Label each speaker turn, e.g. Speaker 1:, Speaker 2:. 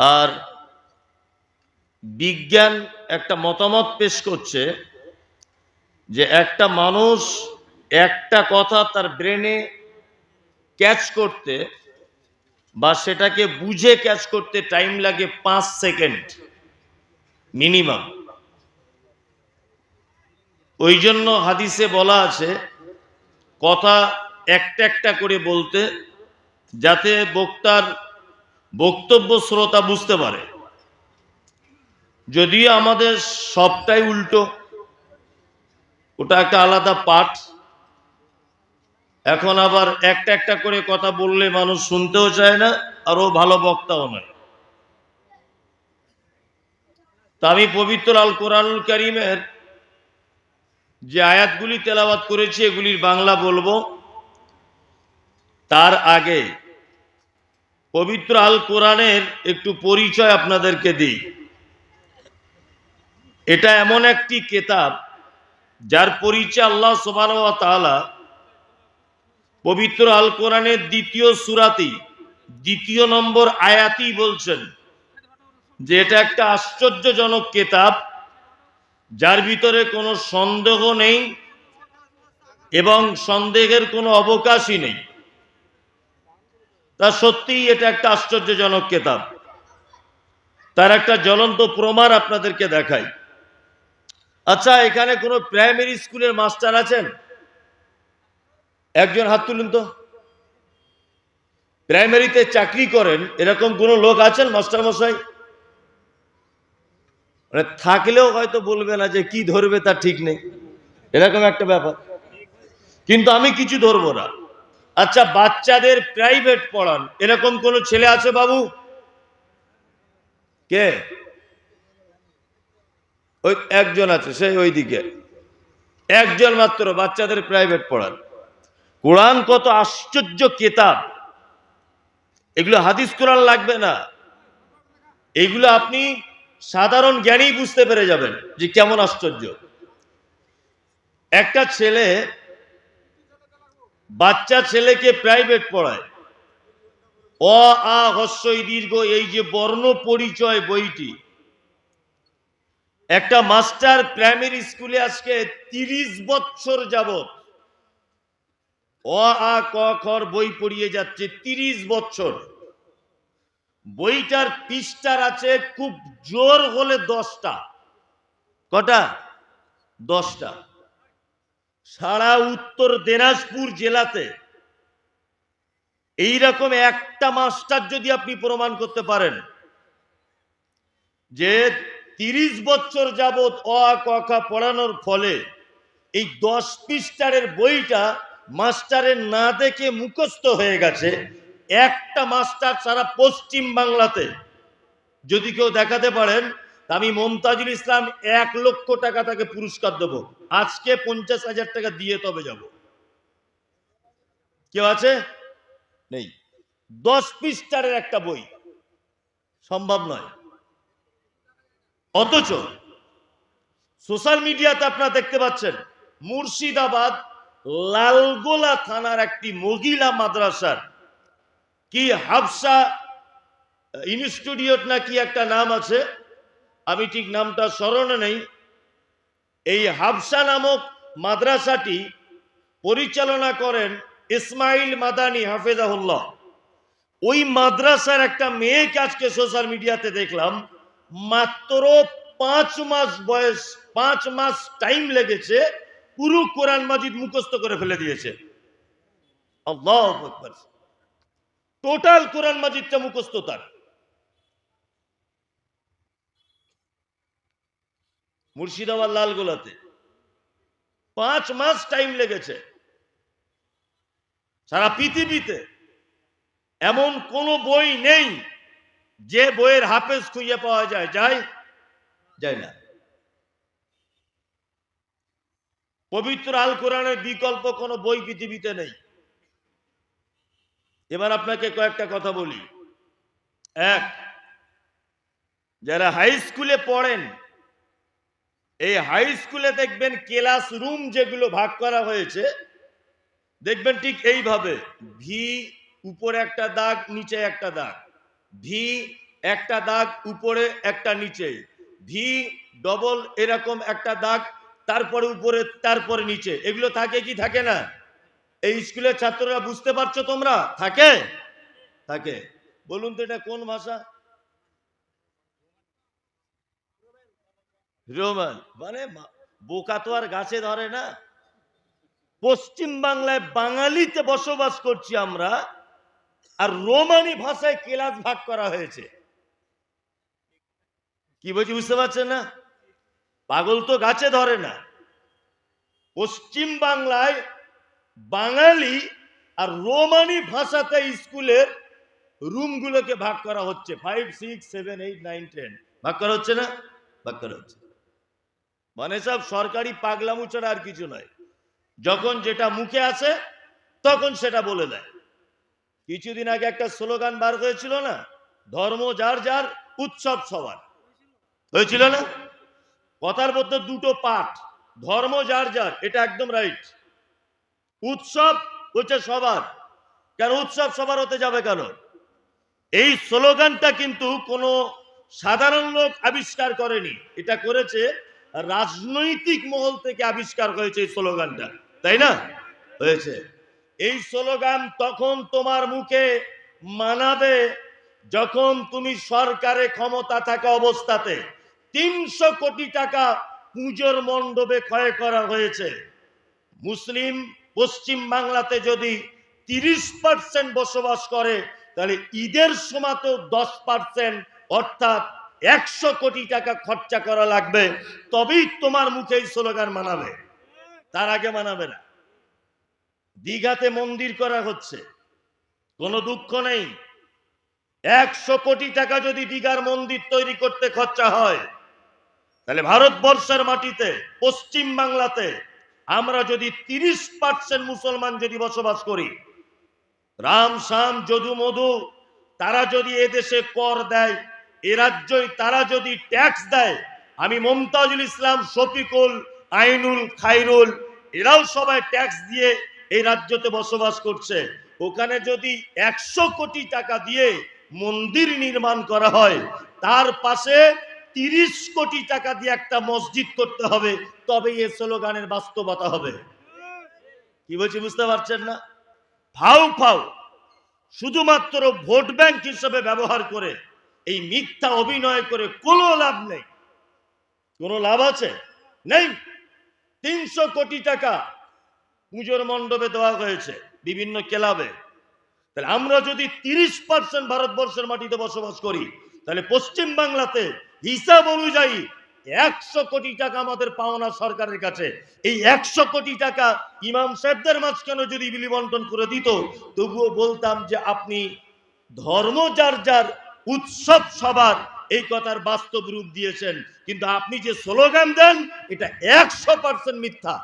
Speaker 1: আর বিজ্ঞান একটা মতামত পেশ করছে যে একটা মানুষ একটা কথা তার ব্রেনে ক্যাচ করতে বা সেটাকে বুঝে ক্যাচ করতে টাইম লাগে পাঁচ সেকেন্ড মিনিমাম। ওই জন্য হাদিসে বলা আছে, কথা একটা একটা করে বলতে, যাতে বক্তার বক্তব্য শ্রোতা বুঝতে পারে। যদিও আমাদের সবটাই উল্টো। ওটা একটা আলাদা পাঠ। এখন আবার একটা একটা করে কথা বললে মানুষ শুনতেও চায় না, আর ভালো বক্তাও নয়। তা আমি পবিত্র আল কোরআনুল করিমের যে আয়াতগুলি তেলাওয়াত করেছি, এগুলির বাংলা বলব। তার আগে পবিত্র আল কোরআনের একটু পরিচয় আপনাদেরকে দিই। এটা এমন একটি কেতাব, যার পরিচয় আল্লাহ সোবান তাআলা পবিত্র আল কোরআনের দ্বিতীয় সুরাতি, দ্বিতীয় নম্বর আয়াতি বলছেন যে এটা একটা আশ্চর্যজনক কেতাব, যার ভিতরে কোনো সন্দেহ নেই এবং সন্দেহের কোনো অবকাশই নেই। তা সত্যিই এটা একটা আশ্চর্যজনক কেতাব। তার একটা জ্বলন্ত প্রমাণ আপনাদেরকে দেখাই। আচ্ছা এখানে কোনো প্রাইমারি স্কুলের মাস্টার আছেন? একজন হাত তুলুন তো। প্রাইমারিতে চাকরি করেন, এরকম কোনো লোক আছেন মাস্টার মশাই মানে থাকলেও হয়তো বলবে না যে কি ধরবে তার ঠিক নেই। এরকম একটা ব্যাপার। কিন্তু আমি কিছু ধরবো না। আচ্ছা বাচ্চাদের প্রাইভেট পড়ান। এরকম কোন ছেলে আছে বাবু? কে? ওই একজন আছে, সেই ওই দিকে একজন মাত্র, বাচ্চাদের প্রাইভেট পড়ান। কোরআন কত আশ্চর্য কেতাব। এগুলো হাদিস কোরআন লাগবে না। এগুলো আপনি সাধারণ জ্ঞানেই বুঝতে পেরে যাবেন যে কেমন আশ্চর্য। একটা ছেলে বাচ্চা ছেলেকে প্রাইভেট পড়ায়। অ, আ হস্যই দীর্ঘ, এই যে বর্ণ পরিচয় বইটি। একটা মাস্টার প্রাইমারি স্কুলে আজকে তিরিশ বছর যাবত অ, আ, ক খর বই পড়িয়ে যাচ্ছে তিরিশ বছর। বইটার পৃষ্ঠার আছে খুব জোর হলে দশটা। কটা? দশটা। সারা উত্তর দিনাজপুর জেলাতে এইরকম একটা মাস্টার যদি আপনি প্রমাণ করতে পারেন যে তিরিশ বছর যাবৎ অ আ ক, খ পড়ানোর ফলে এই দশ পৃষ্ঠারের বইটা মাস্টারের না দেখে মুখস্থ হয়ে গেছে, একটা মাস্টার সারা পশ্চিম বাংলাতে যদি কেউ দেখাতে পারেন আমি মমতাজুল ইসলাম এক লক্ষ টাকা তাকে পুরস্কার দেব। আজকে পঞ্চাশ হাজার টাকা দিয়ে তবে যাব। কেউ আছে? নেই। দশ পৃষ্ঠারের একটা বই। সম্ভব নয়। অথচ সোশ্যাল মিডিয়াতে আপনারা দেখতে পাচ্ছেন মুর্শিদাবাদ লালগোলা থানার একটি মহিলা মাদ্রাসার কি হাফসা ইনস্টিটিউট না কি একটা নাম আছে? আমি ঠিক নামটা স্মরণে নেই। এই হাফসা নামক মাদ্রাসাটি পরিচালনা করেন ইসমাইল মাদানি হাফেজাহুল্লাহ। ওই মাদ্রাসার একটা মেয়েকে আজকে সোশ্যাল মিডিয়াতে দেখলাম, মাত্র পাঁচ মাস বয়স, পাঁচ মাস টাইম লেগেছে, পুরো কোরআন মাজিদ মুখস্থ করে ফেলে দিয়েছে। টোটাল কোরআন মাজিদটা মুখস্থ তার। মুর্শিদাবাদ লালগোলাতে। পাঁচ মাস টাইম লেগেছে। সারা পৃথিবীতে এমন কোন বই নেই যে বইয়ের হাফেজ খুঁজে পাওয়া যায়। যায় যায় না। পবিত্র আল কোরআনের বিকল্প কোনো বই পৃথিবীতে নেই। এবার আপনাকে কয়েকটা কথা বলি। এক, যারা হাই স্কুলে পড়েন এই হাই স্কুলে দেখবেন ক্লাস রুম যেগুলো ভাগ করা হয়েছে, দেখবেন ঠিক এইভাবে। ভি উপরে একটা দাগ, নিচে একটা দাগ। ভি একটা দাগ, উপরে একটা নিচে। ভি ডবল এরকম একটা দাগ, তারপরে উপরে, তারপরে নিচে। এগুলো থাকে কি, থাকে না? এই স্কুলের ছাত্ররা বুঝতে পারছ তোমরা? থাকে? থাকে। বলুন তো এটা কোন ভাষা? রোমান। মানে বোকা তো আর গাছে ধরে না। পশ্চিম বাংলায় বাঙালিতে বসবাস করছি আমরা, আর রোমানি ভাষায় ক্লাস ভাগ করা হয়েছে। কি বলছি বুঝতে পারছেন না? পাগল তো গাছে ধরে না। পশ্চিম বাংলায় বাঙালি আর রোমানি ভাষাতে স্কুলের রুমগুলোকে ভাগ করা হচ্ছে। Five six seven eight nine ten ভাগ করা হচ্ছে না? ভাগ করা হচ্ছে। মানে সব সরকারি পাগলামু ছাড়া আর কিছু নয়। যখন যেটা মুখে আসে, তখন সেটা বলে দেয়। কিছুদিন আগে একটা স্লোগান বার হয়েছিল না? ধর্ম যার যার, উৎসব সবার। হয়েছিল না? কথার মধ্যে দুটো পাঠ, ধর্ম যার যার, এটা একদম রাইট উৎসব হচ্ছে সবার। কেন উৎসব সবার হতে যাবে কেন? এই স্লোগানটা কিন্তু কোনো সাধারণ লোক আবিষ্কার করেনি। এটা করেছে রাজনৈতিক মহল থেকে আবিষ্কার হয়েছে এই স্লোগানটা, তাই না? হয়েছে। এই স্লোগান তখন তোমার মুখে মানাবে যখন তুমি সরকারে ক্ষমতা থাকা অবস্থাতে তিনশো কোটি টাকা পুজোর মণ্ডপে ক্ষয় করা হয়েছে। মুসলিম পশ্চিম বাংলাতে যদি তিরিশ পার্সেন্ট বসবাস করে, তাহলে ঈদের সময় তো দশ পার্সেন্ট অর্থাৎ একশো কোটি টাকা খরচা করা লাগবে, তবেই তোমার মুখে এই স্লোগান মানাবে। তার আগে মানাবে না। দীঘাতে মন্দির করা হচ্ছে, কোনো দুঃখ নেই। একশো কোটি টাকা যদি দীঘার মন্দির তৈরি করতে খরচা হয়, তাহলে ভারতবর্ষের মাটিতে, পশ্চিম বাংলাতে আমরা যদি তিরিশ পার্সেন্ট মুসলমান যদি বসবাস করি, রাম শাম যদু, মধু, তারা যদি এদেশে কর দেয় এ রাজ্যই তারা যদি ট্যাক্স দেয়, আমি মমতাজুল ইসলাম, শফিকুল, আইনুল, খাইরুল, এরাও সবাই ট্যাক্স দিয়ে এই রাজ্যতে বসবাস করছে। ওখানে যদি একশো কোটি টাকা দিয়ে মন্দির নির্মাণ করা হয়, তার পাশে তিরিশ কোটি টাকা দিয়ে একটা মসজিদ করতে হবে তবে এ স্লোগানের বাস্তবতা হবে। কি বলছি বুঝতে পারছেন না? ফাউ ফাউ। শুধুমাত্র ভোট ব্যাংক হিসেবে ব্যবহার করে এই মিথ্যা অভিনয় করে কোনো লাভ নেই। কোনো লাভ আছে? নেই। তিনশো কোটি টাকা পুজোর মণ্ডপে দেওয়া হয়েছে বিভিন্ন ক্লাবে। তাহলে আমরা যদি তিরিশ পার্সেন্ট ভারতবর্ষের মাটিতে বসবাস করি, তাহলে পশ্চিম বাংলাতে হিসাব অনুযায়ী একশো কোটি টাকা আমাদের পাওনা সরকারের কাছে। এই একশো কোটি টাকা ইমাম সাহেবদের মাঝখানে যদি বিলি বন্টন করে দিত, তবুও বলতাম যে আপনি ধর্ম যার যার উৎসব সবার এই কথার বাস্তব রূপ দিয়েছেন। কিন্তু আপনি যে স্লোগান দেন, এটা একশো পার্সেন্ট মিথ্যা।